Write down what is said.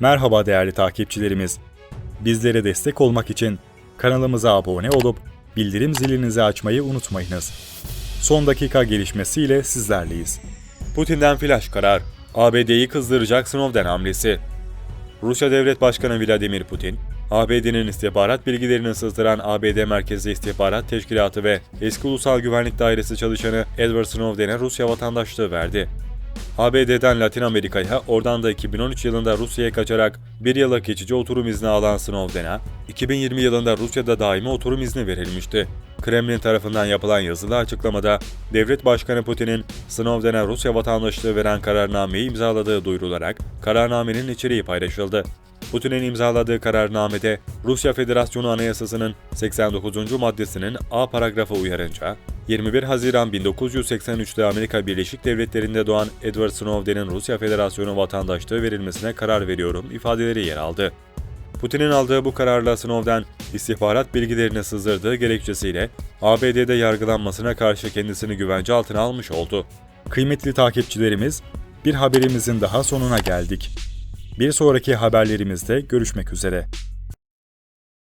Merhaba değerli takipçilerimiz. Bizlere destek olmak için kanalımıza abone olup bildirim zilinizi açmayı unutmayınız. Son dakika gelişmesiyle sizlerleyiz. Putin'den flash karar. ABD'yi kızdıracak Snowden hamlesi. Rusya Devlet Başkanı Vladimir Putin, ABD'nin istihbarat bilgilerini sızdıran ABD Merkezi İstihbarat Teşkilatı ve eski Ulusal Güvenlik Dairesi çalışanı Edward Snowden'e Rusya vatandaşlığı verdi. ABD'den Latin Amerika'ya, oradan da 2013 yılında Rusya'ya kaçarak bir yıllık geçici oturum izni alan Snowden'a, 2020 yılında Rusya'da daimi oturum izni verilmişti. Kremlin tarafından yapılan yazılı açıklamada, Devlet Başkanı Putin'in Snowden'e Rusya vatandaşlığı veren kararnameyi imzaladığı duyurularak kararnamenin içeriği paylaşıldı. Putin'in imzaladığı kararnamede Rusya Federasyonu Anayasası'nın 89. maddesinin A paragrafı uyarınca 21 Haziran 1983'te Amerika Birleşik Devletleri'nde doğan Edward Snowden'in Rusya Federasyonu vatandaşlığı verilmesine karar veriyorum ifadeleri yer aldı. Putin'in aldığı bu kararla Snowden, istihbarat bilgilerini sızdırdığı gerekçesiyle ABD'de yargılanmasına karşı kendisini güvence altına almış oldu. Kıymetli takipçilerimiz, bir haberimizin daha sonuna geldik. Bir sonraki haberlerimizde görüşmek üzere.